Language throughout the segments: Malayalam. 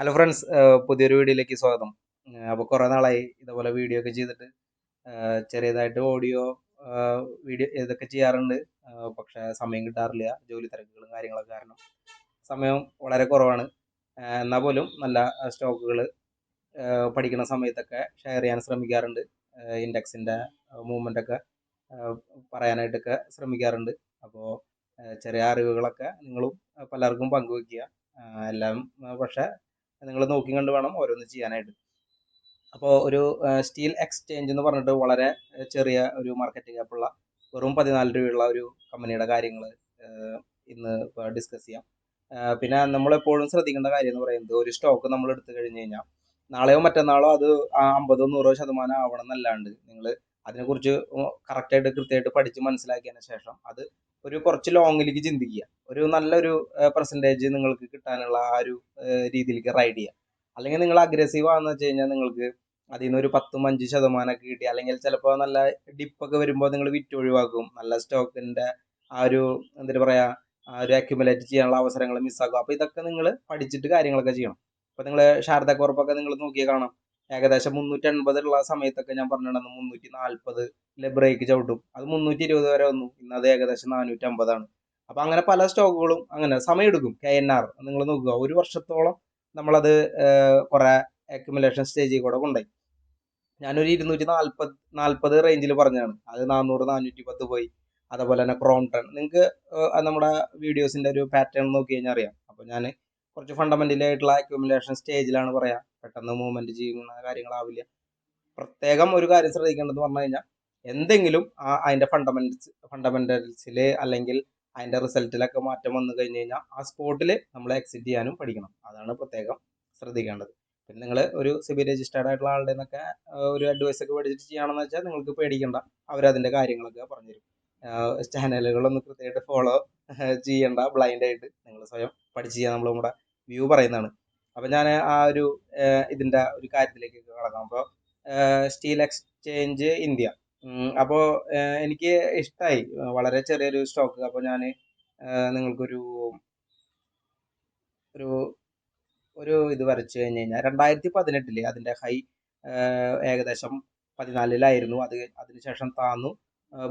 ഹലോ ഫ്രണ്ട്സ് പുതിയൊരു വീഡിയോയിലേക്ക് സ്വാഗതം. അപ്പോൾ കുറേ നാളായി ഇതുപോലെ വീഡിയോ ഒക്കെ ചെയ്തിട്ട്. ചെറിയതായിട്ട് ഓഡിയോ വീഡിയോ ഇതൊക്കെ ചെയ്യാറുണ്ട്. പക്ഷേ സമയം കിട്ടാറില്ല ജോലി തിരക്കുകളും കാര്യങ്ങളൊക്കെ കാരണം. സമയം വളരെ കുറവാണ്. എന്നാൽ പോലും നല്ല സ്റ്റോക്കുകൾ പഠിക്കുന്ന സമയത്തൊക്കെ ഷെയർ ചെയ്യാൻ ശ്രമിക്കാറുണ്ട്. ഇൻഡെക്സിന്റെ മൂവ്മെന്റൊക്കെ പറയാനായിട്ടൊക്കെ ശ്രമിക്കാറുണ്ട്. അപ്പോൾ ചെറിയ അറിവുകളൊക്കെ നിങ്ങളും പലർക്കും പങ്കുവെക്കുക. എല്ലാം പക്ഷേ നിങ്ങൾ നോക്കി കണ്ട് വേണം ഓരോന്ന് ചെയ്യാനായിട്ട്. അപ്പോൾ ഒരു സ്റ്റീൽ എക്സ്ചേഞ്ച് എന്ന് പറഞ്ഞിട്ട് വളരെ ചെറിയ ഒരു മാർക്കറ്റ് ക്യാപ്പുള്ള വെറും പതിനാല് രൂപയുള്ള ഒരു കമ്പനിയുടെ കാര്യങ്ങൾ ഇന്ന് ഡിസ്കസ് ചെയ്യാം. പിന്നെ നമ്മളെപ്പോഴും ശ്രദ്ധിക്കേണ്ട കാര്യം എന്ന് പറയുന്നത് ഒരു സ്റ്റോക്ക് നമ്മൾ എടുത്തു കഴിഞ്ഞ് കഴിഞ്ഞാൽ നാളെയോ മറ്റന്നാളോ അത് അമ്പതോ നൂറോ ശതമാനം ആവണം എന്നല്ലാണ്ട് നിങ്ങൾ അതിനെക്കുറിച്ച് കറക്റ്റായിട്ട് കൃത്യമായിട്ട് പഠിച്ച് മനസ്സിലാക്കിയതിന് ശേഷം അത് ഒരു കുറച്ച് ലോങ്ങിലേക്ക് ചിന്തിക്കുക. ഒരു നല്ലൊരു പെർസെന്റേജ് നിങ്ങൾക്ക് കിട്ടാനുള്ള ആ ഒരു രീതിയിലേക്ക് റൈഡ് ചെയ്യാം. അല്ലെങ്കിൽ നിങ്ങൾ അഗ്രസീവ് ആണെന്ന് വെച്ച് കഴിഞ്ഞാൽ നിങ്ങൾക്ക് അതിൽ നിന്ന് ഒരു പത്തും അഞ്ച് ശതമാനമൊക്കെ കിട്ടി. അല്ലെങ്കിൽ ചിലപ്പോൾ നല്ല ഡിപ്പൊക്കെ വരുമ്പോൾ നിങ്ങൾ വിറ്റ് ഒഴിവാക്കും. നല്ല സ്റ്റോക്കിന്റെ ആ ഒരു എന്താ പറയുക ആ ഒരു അക്യുമുലേറ്റ് ചെയ്യാനുള്ള അവസരങ്ങൾ മിസ്സാക്കും അപ്പോൾ ഇതൊക്കെ നിങ്ങൾ പഠിച്ചിട്ട് കാര്യങ്ങളൊക്കെ ചെയ്യണം. അപ്പോൾ നിങ്ങൾ ശാരദ കോർപ്പൊക്കെ നിങ്ങൾ നോക്കിയാൽ കാണാം. ഏകദേശം മുന്നൂറ്റി അൻപതുള്ള സമയത്തൊക്കെ ഞാൻ പറഞ്ഞിട്ടുണ്ടെന്ന് മുന്നൂറ്റി നാൽപ്പത് ബ്രേക്ക് ചവിട്ടും. അത് മുന്നൂറ്റി ഇരുപത് വരെ വന്നു. ഇന്ന് അത് ഏകദേശം നാനൂറ്റി അമ്പതാണ് അപ്പൊ അങ്ങനെ പല സ്റ്റോക്കുകളും അങ്ങനെ സമയമെടുക്കും കെ എൻ ആർ. നിങ്ങൾ നോക്കുക ഒരു വർഷത്തോളം നമ്മളത് കുറെ അക്യുമുലേഷൻ സ്റ്റേജിൽ കൂടെ കൊണ്ടുപോയി. ഞാനൊരു ഇരുന്നൂറ്റി നാൽപ്പത് നാൽപ്പത് റേഞ്ചിൽ പറഞ്ഞാണ് അത് നാനൂറ് നാനൂറ്റി പത്ത് പോയി. അതേപോലെ തന്നെ ക്രോംടൺ നിങ്ങൾക്ക് നമ്മുടെ വീഡിയോസിന്റെ ഒരു പാറ്റേൺ നോക്കി കഴിഞ്ഞാൽ അറിയാം. അപ്പോൾ ഞാൻ കുറച്ച് ഫണ്ടമെന്റലി ആയിട്ടുള്ള അക്യുമുലേഷൻ സ്റ്റേജിലാണ് പറയാം. പെട്ടെന്ന് മൂവ്മെന്റ് ചെയ്യുന്ന കാര്യങ്ങളാവില്ല. പ്രത്യേകം ഒരു കാര്യം ശ്രദ്ധിക്കേണ്ടതെന്ന് പറഞ്ഞു കഴിഞ്ഞാൽ എന്തെങ്കിലും ആ അതിന്റെ ഫണ്ടമെന്റ്സ് ഫണ്ടമെന്റൽസിൽ അല്ലെങ്കിൽ അതിന്റെ റിസൾട്ടിലൊക്കെ മാറ്റം വന്നു കഴിഞ്ഞ് കഴിഞ്ഞാൽ ആ സ്പോട്ടിൽ നമ്മൾ എക്സിറ്റ് ചെയ്യാനും പഠിക്കണം. അതാണ് പ്രത്യേകം ശ്രദ്ധിക്കേണ്ടത്. പിന്നെ നിങ്ങൾ ഒരു സിബി രജിസ്റ്റേർഡ് ആയിട്ടുള്ള ആളുടെ നിന്നൊക്കെ ഒരു അഡ്വൈസ് ഒക്കെ പഠിച്ചിട്ട് ചെയ്യുകയാണെന്ന് വെച്ചാൽ നിങ്ങൾക്ക് പേടിക്കണ്ട. അവരതിന്റെ കാര്യങ്ങളൊക്കെ പറഞ്ഞുതരും. ചാനലുകളൊന്നും കൃത്യമായിട്ട് ഫോളോ ചെയ്യണ്ട. ബ്ലൈൻഡ് ആയിട്ട് നിങ്ങൾ സ്വയം പഠിച്ച് ചെയ്യാൻ നമ്മൾ നമ്മുടെ വ്യൂ പറയുന്നതാണ്. അപ്പം ഞാൻ ആ ഒരു ഇതിന്റെ ഒരു കാര്യത്തിലേക്ക് കടക്കാം. അപ്പോൾ സ്റ്റീൽ എക്സ്ചേഞ്ച് ഇന്ത്യ അപ്പോൾ എനിക്ക് ഇഷ്ടമായി വളരെ ചെറിയൊരു സ്റ്റോക്ക് അപ്പോൾ ഞാൻ നിങ്ങൾക്കൊരു ഒരു ഒരു ഇത് വരച്ചു കഴിഞ്ഞ് കഴിഞ്ഞാൽ രണ്ടായിരത്തി പതിനെട്ടിൽ അതിന്റെ ഹൈ ഏകദേശം പതിനാലിലായിരുന്നു. അത് അതിനുശേഷം താന്നു.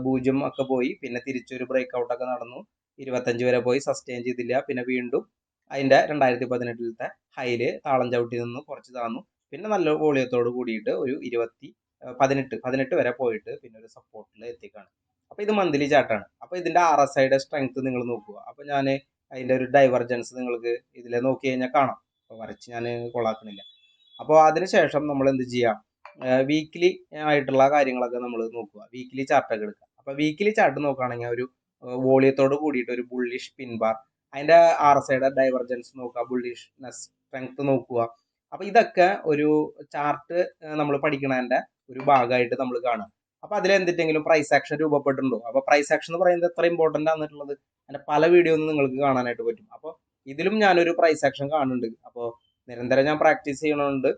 പൂജ്യം ഒക്കെ പോയി. പിന്നെ തിരിച്ചൊരു ബ്രേക്ക് ഔട്ടൊക്കെ നടന്നു. ഇരുപത്തഞ്ച് വരെ പോയി. സസ്റ്റെയിൻ ചെയ്തില്ല. പിന്നെ വീണ്ടും അതിന്റെ രണ്ടായിരത്തി പതിനെട്ടിലത്തെ ഹൈയിൽ താളം ചവിട്ടി നിന്ന് കുറച്ച് താന്നു. പിന്നെ നല്ല വോളിയത്തോട് കൂടിയിട്ട് ഒരു ഇരുപത്തി പതിനെട്ട് പതിനെട്ട് വരെ പോയിട്ട് പിന്നെ ഒരു സപ്പോർട്ടിൽ എത്തിക്കാണ്. അപ്പോൾ ഇത് മന്ത്ലി ചാർട്ടാണ് അപ്പോൾ ഇതിന്റെ ആർ എസ് ഐയുടെ സ്ട്രെങ്ത് നിങ്ങൾ നോക്കുക. അപ്പോൾ ഞാൻ അതിന്റെ ഒരു ഡൈവർജൻസ് നിങ്ങൾക്ക് ഇതിൽ നോക്കി കഴിഞ്ഞാൽ കാണാം. അപ്പോൾ വരച്ച് ഞാൻ കൊള്ളാക്കണില്ല. അപ്പോൾ അതിനുശേഷം നമ്മൾ എന്ത് ചെയ്യാം? വീക്കിലി ആയിട്ടുള്ള കാര്യങ്ങളൊക്കെ നമ്മൾ നോക്കുക. വീക്കിലി ചാർട്ടൊക്കെ എടുക്കുക. അപ്പോൾ വീക്കിലി ചാർട്ട് നോക്കുകയാണെങ്കിൽ ഒരു വോളിയത്തോട് കൂടിയിട്ട് ഒരു ബുള്ളിഷ് പിൻബാർ അതിന്റെ ആർ എസ് ഐയുടെ ഡൈവർജൻസ് നോക്കുക. ബുള്ളിഷ്നെസ് സ്ട്രെങ്ത് നോക്കുക. അപ്പോൾ ഇതൊക്കെ ഒരു ചാർട്ട് നമ്മൾ പഠിക്കണതിന്റെ ഒരു ഭാഗമായിട്ട് നമ്മൾ കാണാം അപ്പൊ അതിൽ എന്തിട്ടെങ്കിലും പ്രൈസ് ആക്ഷൻ രൂപപ്പെട്ടിട്ടുണ്ടോ? അപ്പൊ പ്രൈസ് ആക്ഷൻ എന്ന് പറയുന്നത് എത്ര ഇമ്പോർട്ടന്റ് ആണെന്നുള്ളത് അതിന്റെ പല വീഡിയോ നിങ്ങൾക്ക് കാണാനായിട്ട് പറ്റും. അപ്പോൾ ഇതിലും ഞാനൊരു പ്രൈസ് ആക്ഷൻ കാണുന്നുണ്ട്. അപ്പോൾ നിരന്തരം ഞാൻ പ്രാക്ടീസ് ചെയ്യണതുകൊണ്ട്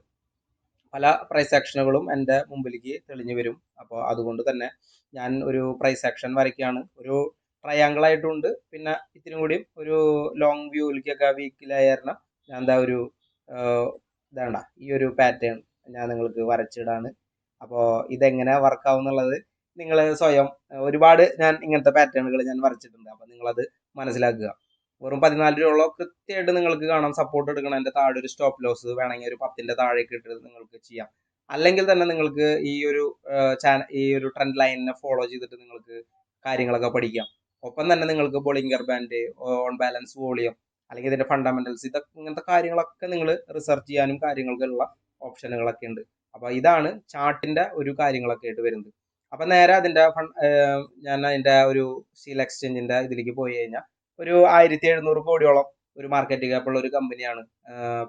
പല പ്രൈസ് ആക്ഷനുകളും എന്റെ മുമ്പിലേക്ക് തെളിഞ്ഞു വരും. അപ്പോൾ അതുകൊണ്ട് തന്നെ ഞാൻ ഒരു പ്രൈസ് ആക്ഷൻ വരയ്ക്കുകയാണ്. ഒരു ട്രയാങ്കിൾ ആയിട്ടുണ്ട്. പിന്നെ ഇത്തിരി കൂടിയും ഒരു ലോങ് വ്യൂവിലേക്കൊക്കെ കാരണം ഞാൻ എന്താ ഒരു ഇതാണ്ട ഈ ഒരു പാറ്റേൺ ഞാൻ നിങ്ങൾക്ക് വരച്ചിടാണ്. അപ്പോൾ ഇതെങ്ങനെ വർക്കാവും എന്നുള്ളത് നിങ്ങൾ സ്വയം ഒരുപാട് ഞാൻ ഇങ്ങനത്തെ പാറ്റേണുകൾ ഞാൻ വരച്ചിട്ടുണ്ട്. അപ്പോൾ നിങ്ങളത് മനസ്സിലാക്കുക. വെറും പതിനാല് ഉള്ള. കൃത്യമായിട്ട് നിങ്ങൾക്ക് കാണാം. സപ്പോർട്ട് എടുക്കണം. എന്റെ താഴെ ഒരു സ്റ്റോപ്പ് ലോസ് വേണമെങ്കിൽ ഒരു പത്തിന്റെ താഴേക്ക് ഇട്ടത് നിങ്ങൾക്ക് ചെയ്യാം. അല്ലെങ്കിൽ തന്നെ നിങ്ങൾക്ക് ഈ ഒരു ചാനൽ ഈ ഒരു ട്രെൻഡ് ലൈനിനെ ഫോളോ ചെയ്തിട്ട് നിങ്ങൾക്ക് കാര്യങ്ങളൊക്കെ പഠിക്കാം. ഒപ്പം തന്നെ നിങ്ങൾക്ക് Bollinger band on balance volume അല്ലെങ്കിൽ ഇതിന്റെ ഫണ്ടമെന്റൽസ് ഇതൊക്കെ ഇങ്ങനത്തെ കാര്യങ്ങളൊക്കെ നിങ്ങൾ റിസർച്ച് ചെയ്യാനും കാര്യങ്ങൾക്കുള്ള ഓപ്ഷനുകളൊക്കെ ഉണ്ട്. അപ്പോൾ ഇതാണ് ചാർട്ടിന്റെ ഒരു കാര്യങ്ങളൊക്കെ ആയിട്ട് വരുന്നത്. അപ്പം നേരെ അതിന്റെ ഞാൻ അതിന്റെ ഒരു സീൽ എക്സ്ചേഞ്ചിന്റെ ഇതിലേക്ക് പോയി കഴിഞ്ഞാൽ ഒരു ആയിരത്തി എഴുന്നൂറ് കോടിയോളം ഒരു മാർക്കറ്റ് ക്യാപ്പുള്ള ഒരു കമ്പനിയാണ്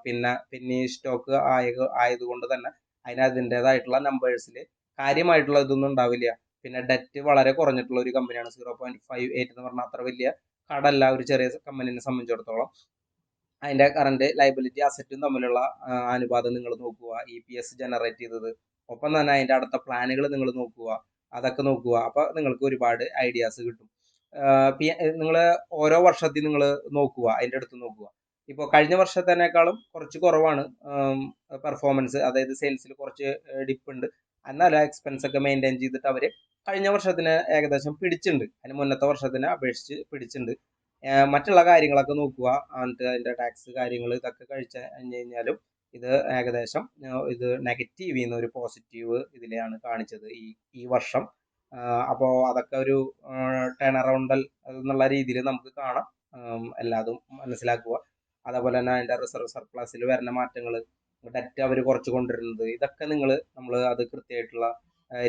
പിന്നെ പിന്നെ സ്റ്റോക്ക് ആയ ആയതുകൊണ്ട് തന്നെ അതിന് അതിന്റെതായിട്ടുള്ള നമ്പേഴ്സിൽ കാര്യമായിട്ടുള്ള ഇതൊന്നും ഉണ്ടാവില്ല. പിന്നെ ഡെറ്റ് വളരെ കുറഞ്ഞിട്ടുള്ള ഒരു കമ്പനിയാണ് സീറോ പോയിന്റ് ഫൈവ് എയ്റ്റ് എന്ന് പറഞ്ഞാൽ അത്ര വലിയ കടല്ല ഒരു ചെറിയ കമ്പനിനെ സംബന്ധിച്ചിടത്തോളം. അതിന്റെ കറണ്ട് ലൈബിലിറ്റി അസറ്റും തമ്മിലുള്ള അനുപാതം നിങ്ങൾ നോക്കുക. ഇ പി എസ് ജനറേറ്റ് ചെയ്തത്. ഒപ്പം തന്നെ അതിന്റെ അടുത്ത പ്ലാനുകൾ നിങ്ങൾ നോക്കുക. അതൊക്കെ നോക്കുക. അപ്പോൾ നിങ്ങൾക്ക് ഒരുപാട് ഐഡിയാസ് കിട്ടും. നിങ്ങൾ ഓരോ വർഷത്തിൽ നിങ്ങൾ നോക്കുക. അതിന്റെ അടുത്ത് നോക്കുക. ഇപ്പോൾ കഴിഞ്ഞ വർഷത്തേക്കാളും കുറച്ച് കുറവാണ് പെർഫോമൻസ് അതായത് സെയിൽസിൽ കുറച്ച് ഡിപ്പ് ഉണ്ട്. എന്നാലും എക്സ്പെൻസ് ഒക്കെ മെയിന്റെയിൻ ചെയ്തിട്ട് അവർ കഴിഞ്ഞ വർഷത്തിന് ഏകദേശം പിടിച്ചിട്ടുണ്ട്. അതിന് മുന്നത്തെ വർഷത്തിനെ അപേക്ഷിച്ച് പിടിച്ചിട്ടുണ്ട്. മറ്റുള്ള കാര്യങ്ങളൊക്കെ നോക്കുക. എന്നിട്ട് അതിന്റെ ടാക്സ് കാര്യങ്ങൾ ഇതൊക്കെ കഴിച്ച് കഴിഞ്ഞ് കഴിഞ്ഞാലും ഇത് ഏകദേശം ഇത് നെഗറ്റീവ് ചെയ്യുന്ന ഒരു പോസിറ്റീവ് ഇതിലെയാണ് കാണിച്ചത് ഈ ഈ വർഷം. അപ്പോൾ അതൊക്കെ ഒരു ടേൺ അറൗണ്ടൽ എന്നുള്ള രീതിയിൽ നമുക്ക് കാണാം. എല്ലാതും മനസ്സിലാക്കുക. അതേപോലെ തന്നെ അതിന്റെ റിസർവ് സർപ്ലസിൽ വരുന്ന മാറ്റങ്ങൾ ഡെറ്റ് അവർ കുറച്ച് കൊണ്ടുവരുന്നത് ഇതൊക്കെ നിങ്ങൾ നമ്മൾ അത് കൃത്യമായിട്ടുള്ള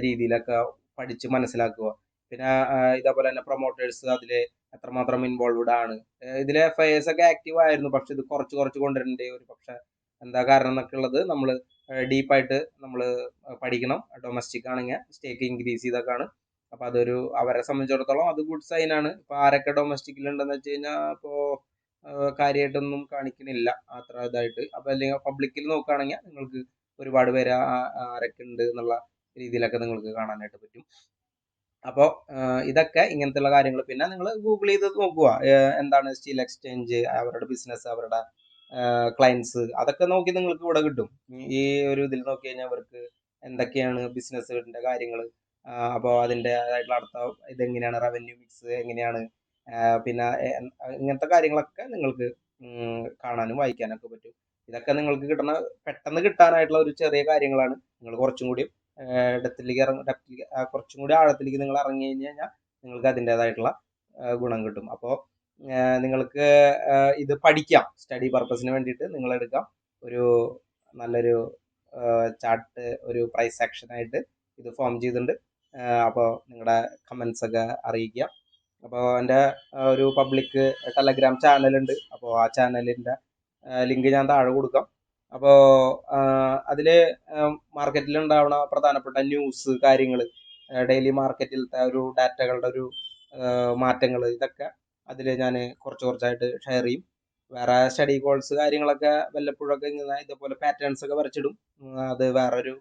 രീതിയിലൊക്കെ പഠിച്ച് മനസ്സിലാക്കുക. പിന്നെ ഇതേപോലെ തന്നെ പ്രൊമോട്ടേഴ്സ് അതിൽ എത്രമാത്രം ഇൻവോൾവ്ഡ് ആണ്. ഇതിലെ എഫ് ഐ എസ് ഒക്കെ ആക്റ്റീവ് ആയിരുന്നു. പക്ഷെ ഇത് കുറച്ച് കുറച്ച് കൊണ്ടുവരേണ്ടി ഒരു പക്ഷെ എന്താ കാരണം എന്നൊക്കെ ഉള്ളത് നമ്മൾ ഡീപ്പായിട്ട് നമ്മൾ പഠിക്കണം. ഡൊമസ്റ്റിക് ആണെങ്കിൽ സ്റ്റേക്ക് ഇൻക്രീസ് ചെയ്തൊക്കെയാണ്. അപ്പോൾ അതൊരു അവരെ സംബന്ധിച്ചിടത്തോളം അത് ഗുഡ് സൈൻ ആണ്. ഇപ്പോൾ ആരൊക്കെ ഡൊമസ്റ്റിക്കിൽ ഉണ്ടെന്ന് വെച്ച് കഴിഞ്ഞാൽ ഇപ്പോൾ കാര്യമായിട്ടൊന്നും കാണിക്കുന്നില്ല അത്ര ഇതായിട്ട്. അപ്പോൾ അല്ലെങ്കിൽ പബ്ലിക്കിൽ നോക്കുകയാണെങ്കിൽ നിങ്ങൾക്ക് ഒരുപാട് പേര് ആരൊക്കെ ഉണ്ട് എന്നുള്ള രീതിയിലൊക്കെ നിങ്ങൾക്ക് കാണാനായിട്ട് പറ്റും. അപ്പോൾ ഇതൊക്കെ ഇങ്ങനത്തെയുള്ള കാര്യങ്ങൾ പിന്നെ നിങ്ങൾ ഗൂഗിൾ ചെയ്ത് നോക്കുക എന്താണ് സ്റ്റീൽ എക്സ്ചേഞ്ച് അവരുടെ ബിസിനസ് അവരുടെ ക്ലയൻസ് അതൊക്കെ നോക്കി നിങ്ങൾക്ക് ഇവിടെ കിട്ടും. ഈ ഒരു ഇതിൽ നോക്കി കഴിഞ്ഞാൽ അവർക്ക് എന്തൊക്കെയാണ് ബിസിനസ്സിന്റെ കാര്യങ്ങൾ അപ്പോൾ അതിന്റെ അടുത്ത ഇതെങ്ങനെയാണ് റവന്യൂ മിക്സ് എങ്ങനെയാണ്? പിന്നെ ഇങ്ങനത്തെ കാര്യങ്ങളൊക്കെ നിങ്ങൾക്ക് കാണാനും വായിക്കാനൊക്കെ പറ്റും. ഇതൊക്കെ നിങ്ങൾക്ക് കിട്ടുന്ന പെട്ടെന്ന് കിട്ടാനായിട്ടുള്ള ഒരു ചെറിയ കാര്യങ്ങളാണ്. നിങ്ങൾ കുറച്ചും കൂടി ഡെപ്തിലേക്ക് ഇറങ്ങി ഡെപ്തിലേക്ക് കുറച്ചും കൂടി ആഴത്തിലേക്ക് നിങ്ങൾ ഇറങ്ങി കഴിഞ്ഞ് കഴിഞ്ഞാൽ നിങ്ങൾക്ക് അതിന്റെതായിട്ടുള്ള ഗുണം കിട്ടും. അപ്പോൾ നിങ്ങൾക്ക് ഇത് പഠിക്കാം. സ്റ്റഡി പർപ്പസിന് വേണ്ടിയിട്ട് നിങ്ങൾ എടുക്കാം. ഒരു നല്ലൊരു ചാർട്ട് ഒരു പ്രൈസ് ആക്ഷനായിട്ട് ഇത് ഫോം ചെയ്തിട്ടുണ്ട്. അപ്പോൾ നിങ്ങളുടെ കമൻസ് ഒക്കെ അറിയിക്കുക. അപ്പോൾ എന്റെ ഒരു പബ്ലിക് ടെലഗ്രാം ചാനലുണ്ട്. അപ്പോൾ ആ ചാനലിന്റെ ലിങ്ക് ഞാൻ താഴെ കൊടുക്കാം. അപ്പോൾ മാർക്കറ്റിൽ ഉണ്ടാവുന്ന പ്രധാനപ്പെട്ട ന്യൂസ് കാര്യങ്ങൾ ഡെയിലി മാർക്കറ്റിലത്തെ ഒരു ഡാറ്റകളുടെ ഒരു മാറ്റങ്ങൾ ഇതൊക്കെ അതിൽ ഞാൻ കുറച്ച് കുറച്ചായിട്ട് ഷെയർ ചെയ്യും. വേറെ സ്റ്റഡി കോൾസ് കാര്യങ്ങളൊക്കെ വല്ലപ്പോഴൊക്കെ ഇങ്ങനെ ഇതേപോലെ പാറ്റേൺസ് ഒക്കെ വരച്ചിടും. അത് വേറൊരു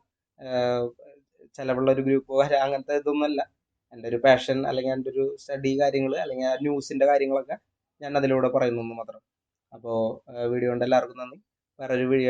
ചിലവുള്ള ഒരു ഗ്രൂപ്പ് അങ്ങനത്തെ ഇതൊന്നുമല്ല. എന്റെ ഒരു പാഷൻ അല്ലെങ്കിൽ എന്റെ ഒരു സ്റ്റഡി കാര്യങ്ങൾ അല്ലെങ്കിൽ ആ ന്യൂസിന്റെ കാര്യങ്ങളൊക്കെ ഞാൻ അതിലൂടെ പറയുന്നു മാത്രം. അപ്പോൾ വീഡിയോ കൊണ്ട് എല്ലാവർക്കും നന്ദി. വേറൊരു വീഡിയോ